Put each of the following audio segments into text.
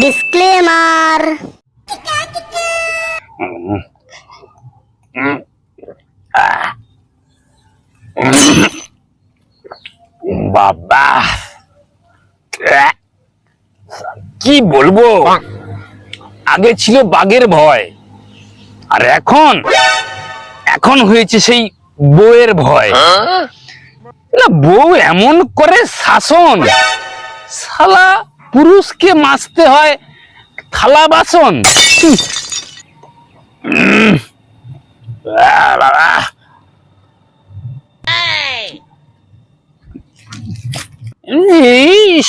Disclaimer বাবা। কি বলব? আগে ছিল বাঘের ভয় আর এখন? এখন হয়েছে সেই বউয়ের ভয়। না বউ এমন করে শাসন শালা। পুরুষকে মাজতে হয় থালা বাসন।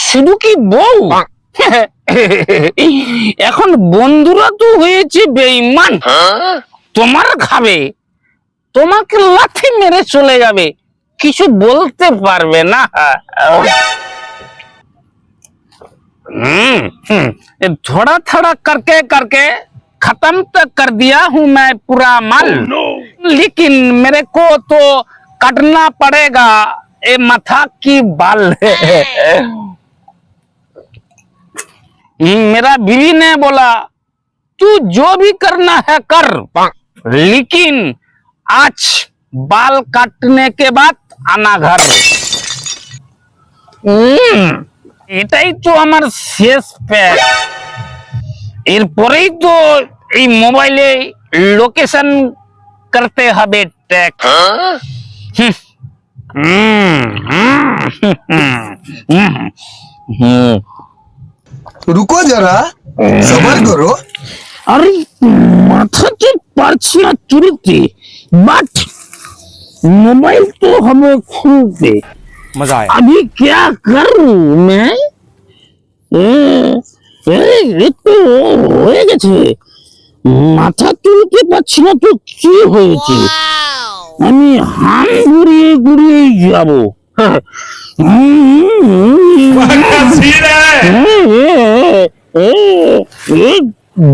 শুধু কি বউ? এখন বন্ধুরা তো হয়েছে বেইমান তোমার খাবে, তোমাকে লাথি মেরে চলে যাবে, কিছু বলতে পারবে না। थोड़ा थोड़ा करके करके खत्म तो कर दिया हूँ मैं पूरा माल। Oh, no. लेकिन मेरे को तो कटना पड़ेगा ये माथा की बाल हम्म, मेरा बीवी ने बोला तू जो भी करना है कर। लेकिन आज बाल काटने के बाद आना घर। হুম, এটাই তো আমার শেষ প্যাক এরপরেই তো এই মোবাইলে লোকেশন করতে হবে ট্যাক রুকো যারা সবার করো। আরে মাথাতে পারছি না চুরিতে বাট মোবাইল তো হবে খুলতে। मजा आया अभी क्या करूं मैं এ, এ, এ তো হয়ে গেছে মাথা তুলতে পারছি না তো কি হয়েছে আমি হাম ঘুরিয়ে ঘুরিয়ে যাব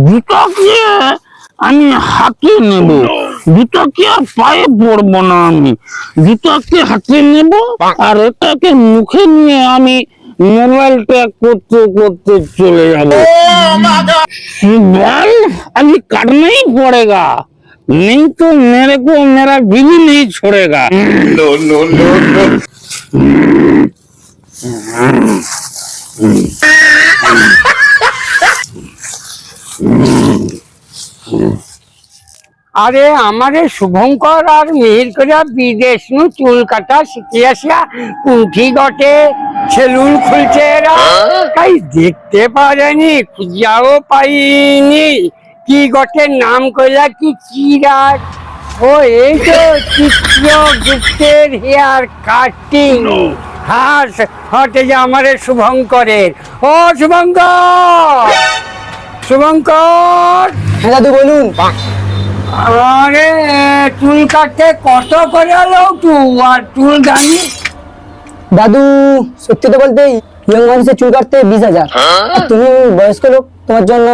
জুতাকে আমি হাতে নেব জুতাকে আর পায়ে পড়বো না আমি জুতাকে হাতে নেব আর এটাকে মুখে নিয়ে আমি মোবাইলটা করতে করতে চলে যাব मोबाइल अभी करना ही पड़ेगा नहीं तो मेरे को मेरा बीवी नहीं छोड़ेगा नो नो नो नो আরে আমাদের শুভঙ্কর আর মিহিরকরা বিদেশ নু চুল কাটা শিখে আসিয়া কুঠি গটে সেলুন খুলছে এরা। তাই দেখতে পারেনি খুঁজাও পাইনি। কি গটে নাম কইলা কি চিরাট ও এই তো চিত্র গুপ্তের হেয়ার কাটিং। হ্যাঁ হটে যে আমাদের শুভঙ্করের। ও শুভঙ্কর! শুভঙ্কর! হ্যাঁ দাদু বলুন। আরে চুল কাটতে কত করে লৌটু আর চুল দানি দাদু সত্যি তো বলতে ইয়ং মানুষের চুল কাটতে বিশ হাজার। তুমি বয়স্ক লোক তোমার জন্য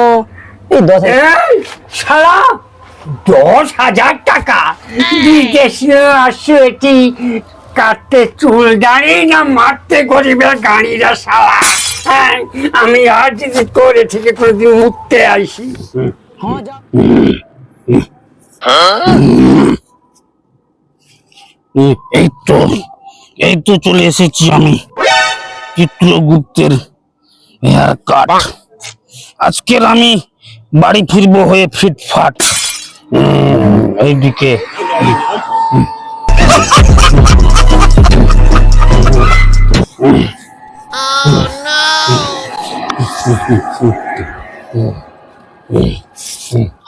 এই দশ হাজার। শালা দশ হাজার টাকা। বিদেশে আসছে এটি কাটতে চুল দাঁড়ি না মারতে গরিবের গাড়িরা শালা? হ্যাঁ, আমি আর যদি করে থেকে কোনোদিন মুক্তে আইসি হ্যাঁ যাও এই তো এই তো চলে এসেছি আমি। চিত্রগুপ্তের হেয়ার কাট। আজকের আমি বাড়ি ফিরবো হয়ে ফিটফাট। এইদিকে।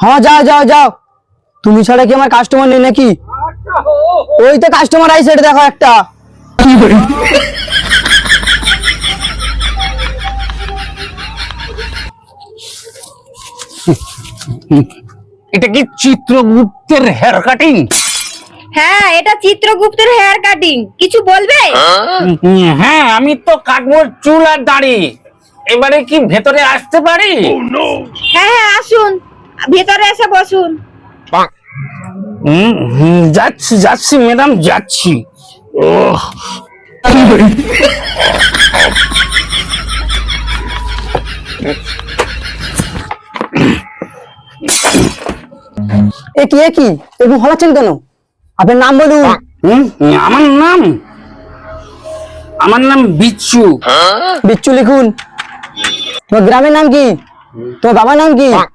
হ্যাঁ যাও যাও যাও। তুমি ছাড়া কি আমার কাস্টমার নেই নাকি? ওই তো কাস্টমার আইসে এটা দেখো একটা। এটা কি চিত্রগুপ্তের হেয়ার কাটিং হ্যাঁ এটা চিত্রগুপ্তের হেয়ার কাটিং কিছু বলবে? হ্যাঁ আমি তো কাটবো চুল আর দাড়ি। এবারে কি ভেতরে আসতে পারি? হ্যাঁ হ্যাঁ আসুন। ভেতরে এসে বসুন। যাচ্ছি যাচ্ছি ম্যাডাম যাচ্ছি। এ কি এ কি? এরকম হলাচ্ছেন কেন? আপনার নাম বলুন। আমার নাম? আমার নাম বিচ্ছু। বিচ্ছু লিখুন। তোর গ্রামের নাম কি? তোর বাবার নাম কি? হ্যাঁ।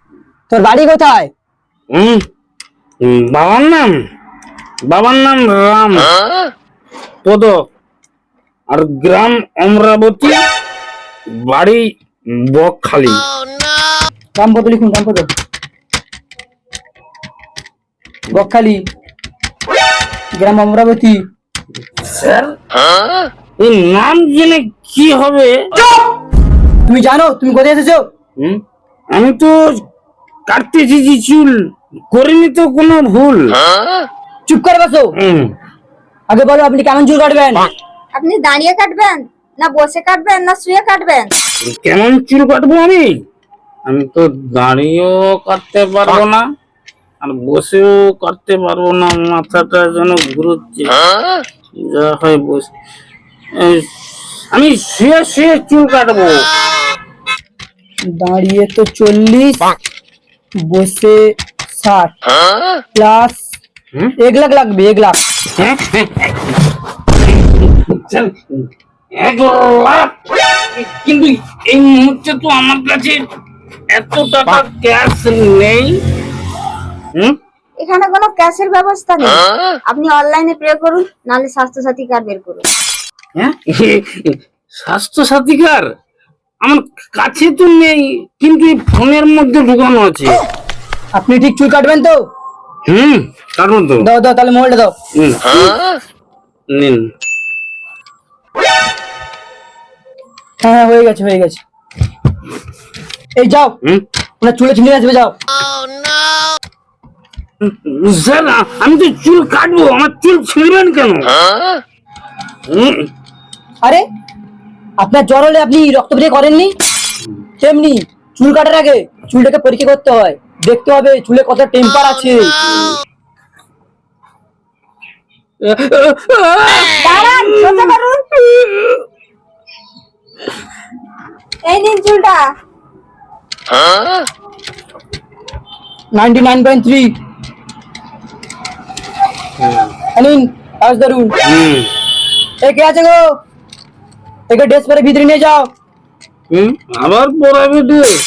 তোর বাড়ি কোথায়? বাবার নাম? বাবার নাম রাম। পদ। আর গ্রাম অমরাবতী বাড়ি বকখালি। রামপদ লিখুন রামপদ বকখালি। গ্রাম অমরাবতী। স্যার? এই নাম জেনে কি হবে? তুমি জানো তুমি কোথায় এসেছ? হুম? আমি তো কাটতে এসেছি চুল। করিনি তো কোনো ভুল। চুপ করে বসো। হুম। আগে বলো আপনি কেমন চুল কাটবেন? আপনি দাঁড়িয়ে কাটবেন না বসে কাটবেন না শুয়ে কাটবেন? কেমন চুল কাটবো আমি? আমি তো দাঁড়িয়েও কাটতে পারব না আর বসেও কাটতে পারব না মাথাটা যেন ঘুরোচ্ছে। যা হয় বস আমি শুয়ে শুয়ে চুল কাটবো। দাঁড়িয়ে তো চল্লিশ বসে ষাট প্লাস এক লাখ লাগবে এক লাখ। হ্যাঁ? এক লাখ। কিন্তু এই মুহূর্তে তো আমার কাছে এত টাকা ক্যাশ নেই। হুম? এখানে কোনো ক্যাশের ব্যবস্থা নেই। আপনি অনলাইনে পে করুন নাহলে স্বাস্থ্য সাথী কার্ড বের করুন। হ্যাঁ? স্বাস্থ্য সাথী কার্ড আমার কাছে তো নেই কিন্তু এই ফোনের মধ্যে ঢুকানো আছে। আপনি ঠিক চুল কাটবেন তো? হুম কারণ তো। দাও দাও তাহলে মোবাইলটা দাও। নিন। হ্যাঁ হ্যাঁ গেছে হয়ে গেছে। এই যাও। হুম? ওনার চুলে ছিঁড়ে আসবে যাও। স্যার আমি তো চুল কাটবো আমার চুল ছিঁড়বেন কেন? আরে আপনার জ্বর হলে আপনি রক্ত পরীক্ষা করেননি? তেমনি চুল কাটার আগে চুলটাকে পরীক্ষা করতে হয়। দেখতে হবে চুলে কত টেম্পার আছে। দাঁড়ান এই নিন চুলটা। নাইনটি নাইন পয়েন্ট থ্রি নিন কাজ ধরুন। এ কে আছে গো? একে ড্রেস পরে ভিতরে নিয়ে যাও। হুম, আবার পড়াবে ড্রেস।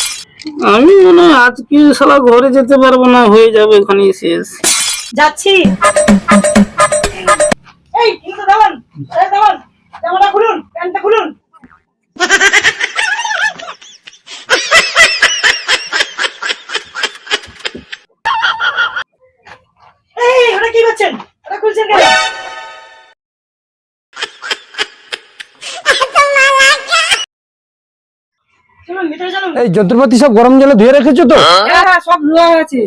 আমি মনে হয় আজকে সারা ঘরে যেতে পারব না, হয়ে যাবে এখানে শেষ। যাচ্ছি। এই কিন্তু জামাটা খুলুন, প্যান্টটা খুলুন। এই যন্ত্রপাতি সব গরম জলে ধুয়ে রেখেছো তো? হ্যাঁ। সব ধোয়া আছে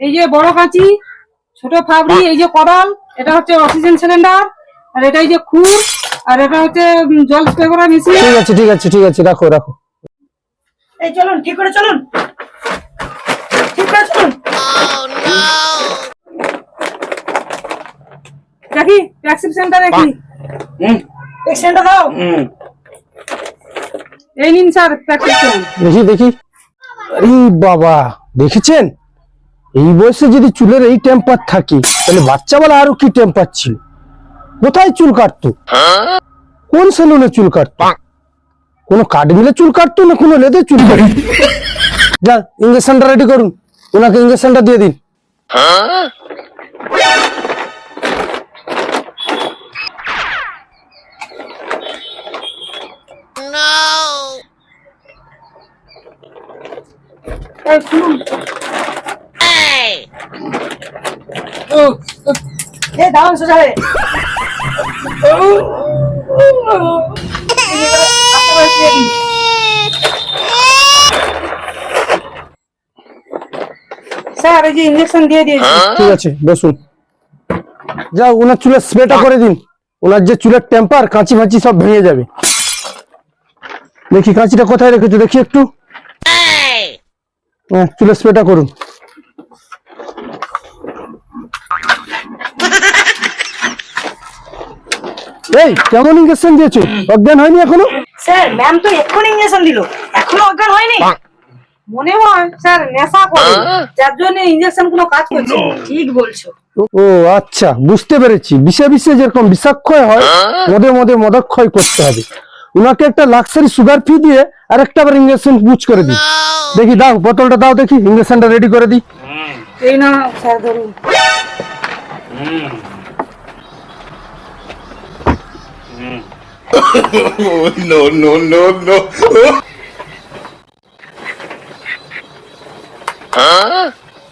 এই যে বড় কাঁচি ছোট ফাবরি এই যে কদাল এটা হচ্ছে অক্সিজেন সিলিন্ডার আর এটা এই যে খুর আর এটা হচ্ছে জল স্প্রে করা মেশিন ঠিক আছে ঠিক আছে ঠিক আছে রাখো রাখো। এই চলুন ঠিক করে চলুন। ঠিক করে চলুন। দেখি প্রেসক্রিপশনটা দেখি হুম, এক্সটেন্ডটা দাও। হুম। এই নিন স্যার প্রেসক্রিপশন দেখি দেখি। আরে বাবা, দেখেছেন? এই বয়সে যদি চুলের এই টেম্পার থাকে, তাহলে বাচ্চাবেলা আরও কি টেম্পার ছিল? কোথায় চুল কাটতো? কোন সেলুনে চুল কাটতো? কোনো কাঠ মিলে চুল কাটতো না কোনো লেদে চুল কাটতো? যা ইঞ্জেকশনটা রেডি করুন। ওনাকে ইঞ্জেকশনটা দিয়ে দিন। এই দাঁড়ান সোজা হয়ে স্যার এই যে ইঞ্জেকশন দিয়ে দিয়েছি ঠিক আছে বসুন যাও ওনার চুলের স্প্রেটা করে দিন ওনার যে চুলের টেম্পার কাঁচি ফাঁচি সব ভেঙে যাবে দেখি কাঁচিটা কোথায় রেখেছো? দেখি একটু। হ্যাঁ চুলের স্প্রেটা করুন। এই কেমন ইঞ্জেকশন দিয়েছ? অজ্ঞান হয়নি এখনও? স্যার ম্যাম তো এক্ষুনি ইঞ্জেকশন দিল। এখনও অজ্ঞান হয়নি? মনে হয় স্যার নেশা করে। যার জন্য ইঞ্জেকশন কোনো কাজ করছে। ঠিক বলছো। ও আচ্ছা বুঝতে পেরেছি। বিষে বিষে যেরকম বিষাক্ষয় হয় মদে মদে মদক্ষয় করতে হবে। উনাকে একটা লাক্সারি সুগার ফি দিয়ে আর একটা আবার ইঞ্জেকশন বুঝ করে দিই দেখি দাও বোতলটা দাও দেখি ইঞ্জেকশনটা রেডি করে দিই এই না স্যার ধরুন Oh, no, no, no, no.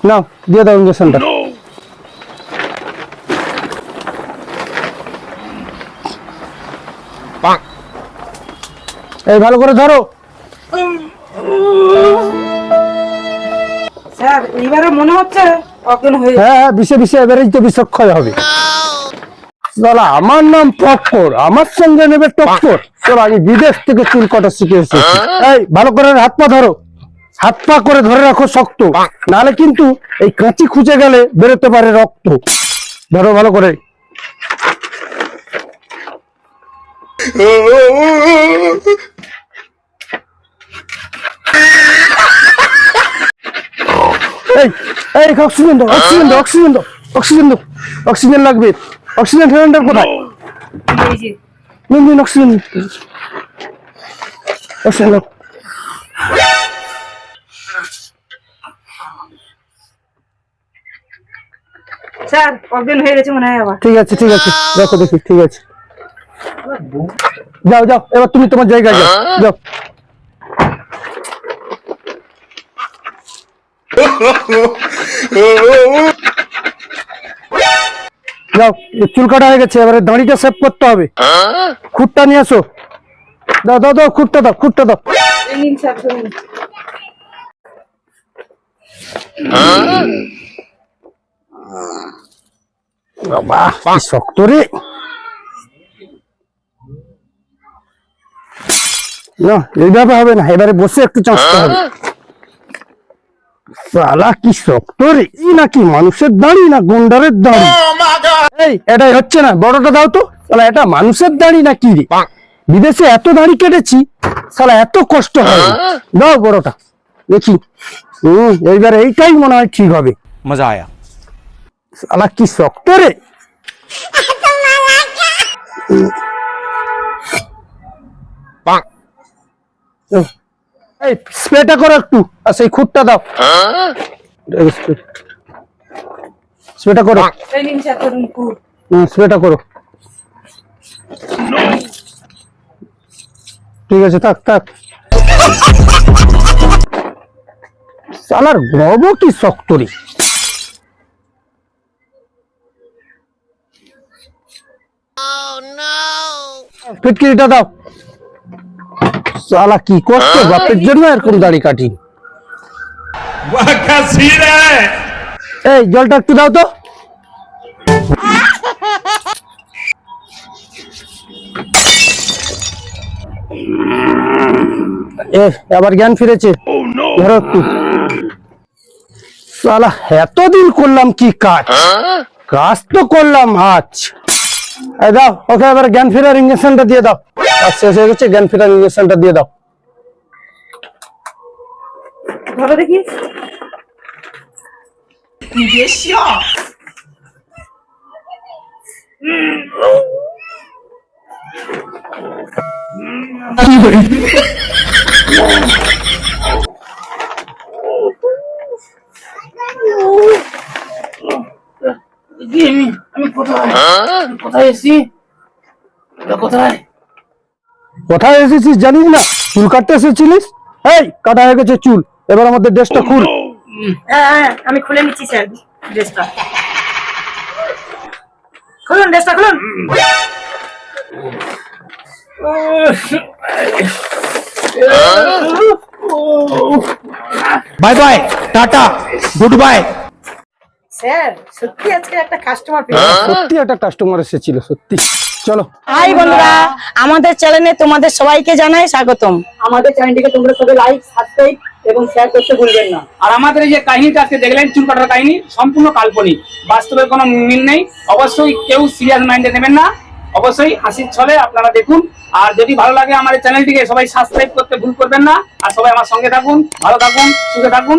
নাও দিয়ে দাও ইঞ্জেকশনটা এই ভালো করে ধরো। স্যার এইবারে মনে হচ্ছে অজ্ঞান হয়ে হ্যাঁ বিষে বিষে এবারেই তো বিষক্ষয় হবে। দাদা আমার নাম টক্কর আমার সঙ্গে নেবে টক্কর। চলো আমি বিদেশ থেকে চুল কাটা শিখে এসেছি। এই ভালো করে হাত পা ধরো। হাত পা করে ধরে রাখো শক্ত। নাহলে কিন্তু এই কাঁচি খুঁজে গেলে বেরোতে পারে রক্ত। ধরো ভালো করে। এই এই অক্সিজেন দাও অক্সিজেন দাও অক্সিজেন দাও অক্সিজেন দাও অক্সিজেন লাগবে। অক্সিজেন সিলিন্ডার কোথায়? এই যে। নিন নিন অক্সিজেন অক্সিজেন দাও। স্যার অজ্ঞান হয়ে গেছে মনে হয় আবার। ঠিক আছে ঠিক আছে দেখো দেখি ঠিক আছে। যাও যাও এবার তুমি তোমার জায়গায় যাও যাও। যাও চুল কাটা হয়ে গেছে এবারে দাড়িটা সেভ করতে হবে। খুঁটটা নিয়ে আসো দাও দাও দাও খুঁটটা দাও খুঁটটা দাও। ধরুন। বাবা শক্ত রে। এইভাবে হবে না এবারে বসে একটু চাঁচতে হবে। সালা কি শক্ত রে নাকি মানুষের দাঁড়ি না এটাই হচ্ছে না বড়টা দাও তো। এটা মানুষের না কি রে? বিদেশে এত দাঁড়ি কেটেছি সালা এত কষ্ট হয় দাও বড়টা দেখি। হম এইবার এইটাই মনে হয় ঠিক হবে। মজা আয়া। সালা কি শক্ত রে। এই স্প্রেটা করো একটু। আর সেই খুঁটটা দাও। স্প্রেটা করো। এই স্প্রেটা করো। ঠিক আছে থাক থাক। সালার গর্ব কি শক্ত রে। ফিটকিরিটা দাও। সালা কি বাপের জন্য এরকম দাড়ি কাটি। এই জলটা একটু দাও তো। আবার জ্ঞান ফিরেছে। ধরো একটু। এতদিন করলাম কি কাজ? কাজ তো করলাম আজ। দাও ওকে আবার জ্ঞান ফেরার ইঞ্জেকশনটা দিয়ে দাও। আর শেষ হয়ে গেছে জ্ঞান ফেরার ইঞ্জেকশনটা দিয়ে দাও। ধরো দেখি। কোথায়? এসি? এটা কোথায়? কোথায় এসেছিস জানিস না? চুল কাটতে এসেছিলিস? এই কাটা হয়ে গেছে চুল। এবার আমাদের ড্রেসটা খুল। হ্যাঁ, হ্যাঁ, আমি খুলে নিচ্ছি স্যার ড্রেসটা। খুলুন ড্রেসটা খুলুন। Bye bye tata good bye sir সত্যি আজকে একটা কাস্টমার সত্যি একটা কাস্টমার এসেছিল সত্যি। চলো। হাই বন্ধুরা আমাদের চ্যানেলে তোমাদের সবাইকে জানাই স্বাগতম। আমাদের চ্যানেলটিকে তোমরা সবাই লাইক সাবস্ক্রাইব এবং শেয়ার করতে ভুলবেন না। আর আমাদের এই যে কাহিনীটা আজকে দেখলেন চুল কাটার কাহিনী সম্পূর্ণ কাল্পনিক। বাস্তবের কোনো মিল নেই। অবশ্যই কেউ সিরিয়াস মাইন্ডে নেবেন না। অবশ্যই হাসির ছলে আপনারা দেখুন। আর যদি ভালো লাগে আমাদের চ্যানেলটিকে সবাই সাবস্ক্রাইব করতে ভুল করবেন না। আর সবাই আমার সঙ্গে থাকুন ভালো থাকুন সুখে থাকুন।